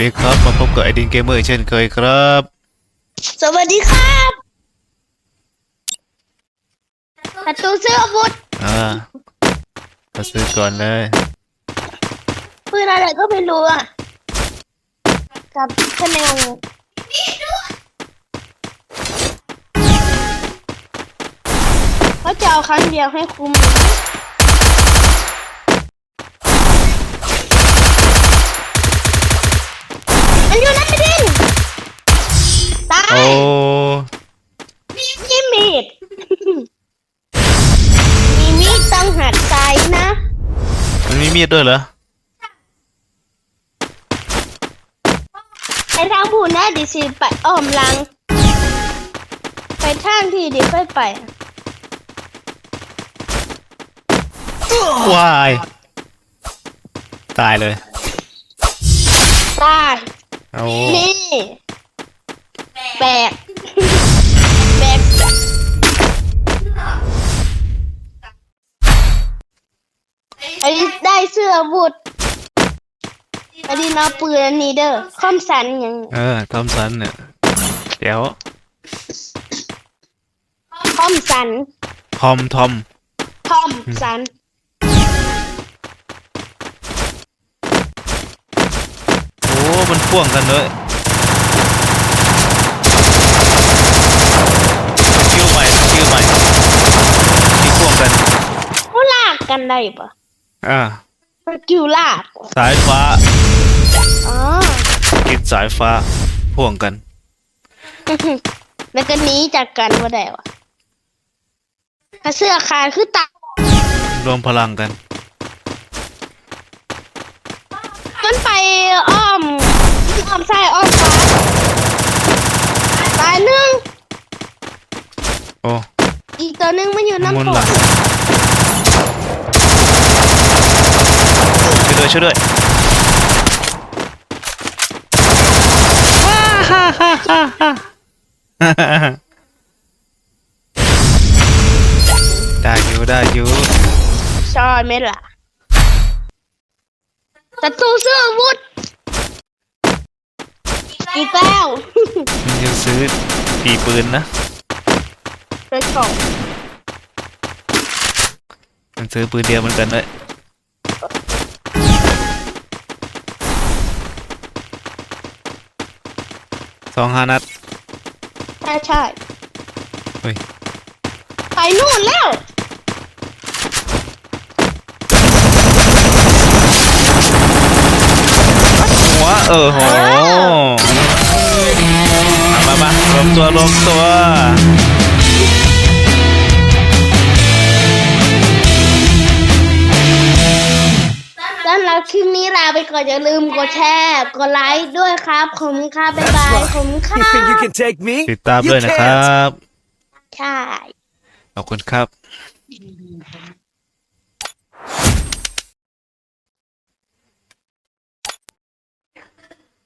ดีครับ มาพบกับไอดินเกมเมอร์อีกเช่นเคยครับ สวัสดีครับประตูเสื้ออาวุธอ่ามาซื้อก่อนเลยปืนอะไรก็ไม่รู้อะ กับคะแนนเขาจะเอาครั้งเดียวให้คุ้มมันอยู่ในดินตาย โอ้มีมีด มีมีดต้องหัดใจนะ มันมีมีดด้วยเหรอไปทางผู้นะดิสิไปอ้อมหลัง ไปทางที่ดิค่อยไป วาย ตายเลยตาย โอ้ นี่ แบกแบกไอ้ได้เสื้ออาวุธไอ้ดีนาปืนอันนี้เด้อคอมสันอย่างเออทอมสันเนี่ยเดี๋ยวคอมสันทอมทอมคอมสันโอ้มันพ่วงกันเลยสกิลใหม่สกิลใหม่ที่พ่วงกัน เขาลา กกันได้ปะอ่าสกิลลากสายฟ้าอ๋อกินสายฟ้าพ่วงกัน แล้วก็หนีจากกันว่าได้วะถ้าเสื้อขาดคือตายรวมพลังกัน มันไปอ้อมอ้อมซ้ายอ้อมขวาตายหนึ่งโอ้อีกตัวหนึ่งมันอยู่มุนน้ำตหลักงช่วย ด้วยช่วยด้วยฮ่าฮ่าฮ่าฮ่าฮ่าได้อยู่ได้อยู่ชอยไหมล่ะศัตรูเสื้ออาวุธอีกแล้วมันยังซื้อปีปืนนะไปของมันซื้อปืนเดียวเหมือนกันเลย สองห้านัด ใช่ใช่เฮ้ย ไปนู่นแล้ว หัวเออโหมามา มารวมตัวรวมตัว รับคลิปนี้ลาไปก่อนอย่าลืมกดแชร์กดไลค์ด้วยครับผมค่ะบ๊ายบายผมค่ะ You think you can take me? ติดตาม You ด้วยนะค can't. รับใช่ ขอบคุณครับ